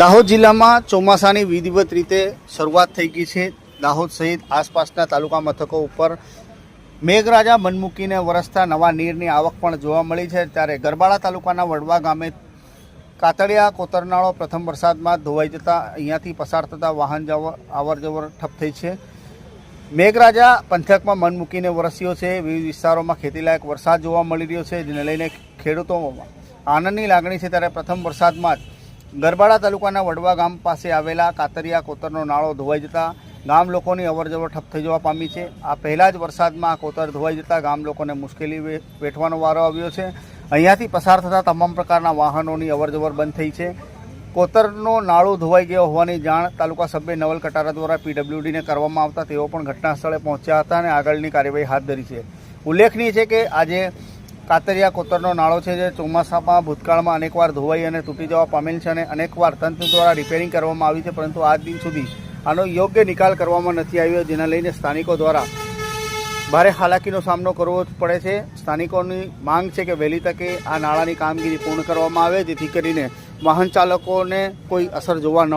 દાહોદ જિલ્લામાં ચોમાસાની વિધિવત રીતે શરૂઆત થઈ ગઈ છે. દાહોદ સહિત આસપાસના તાલુકા મથકો ઉપર મેઘરાજા મનમૂકીને વરસતા નવા નીરની આવક પણ જોવા મળી છે. ત્યારે ગરબાડા તાલુકાના વડવા ગામે કાતડિયા કોતરનાળો પ્રથમ વરસાદમાં ધોવાઈ જતા અહીંયાથી પસાર થતા વાહન અવર જવર ઠપ થઈ છે. મેઘરાજા પંથકમાં મન મૂકીને વરસ્યો છે. વિવિધ વિસ્તારોમાં ખેતીલાયક વરસાદ જોવા મળી રહ્યો છે, જેને લઈને ખેડૂતોમાં આનંદની લાગણી છે. ત્યારે પ્રથમ વરસાદમાં જ ગરબાડા તાલુકાના વડવા ગામ પાસે આવેલા કાતરિયા કોતરનો નાળો ધોવાઈ જતા ગામ લોકોની અવરજવર ઠપ થઈ જવા પામી છે. આ પહેલા જ વરસાદમાં આ કોતર ધોવાઈ જતા ગામ લોકોને મુશ્કેલી વેઠવાનો વારો આવ્યો છે. અહીંયાથી પસાર થતા તમામ પ્રકારના વાહનોની અવરજવર બંધ થઈ છે. કોતરનો નાળો ધોવાઈ ગયો હોવાની જાણ તાલુકા સભ્ય નવલ કટારા દ્વારા પીડબ્લ્યુડીને કરવામાં આવતા તેઓ પણ ઘટના સ્થળે પહોંચ્યા હતા અને આગળની કાર્યવાહી હાથ ધરી છે. ઉલ્લેખનીય છે કે આજે કાતરિયા કોતરનો નાળો છે જે ચોમાસામાં, ભૂતકાળમાં અનેકવાર ધોવાઈ અને તૂટી જવા પામેલ છે અને અનેકવાર તંત્ર દ્વારા રિપેરિંગ કરવામાં આવી છે, પરંતુ આજ દિન સુધી આનો યોગ્ય નિકાલ કરવામાં નથી આવ્યો, જેના લઈને સ્થાનિકો દ્વારા ભારે હાલાકીનો સામનો કરવો પડે છે. સ્થાનિકોની માંગ છે કે વહેલી તકે આ નાળાની કામગીરી પૂર્ણ કરવામાં આવે, જેથી કરીને વાહન ચાલકોને કોઈ અસર જોવા ન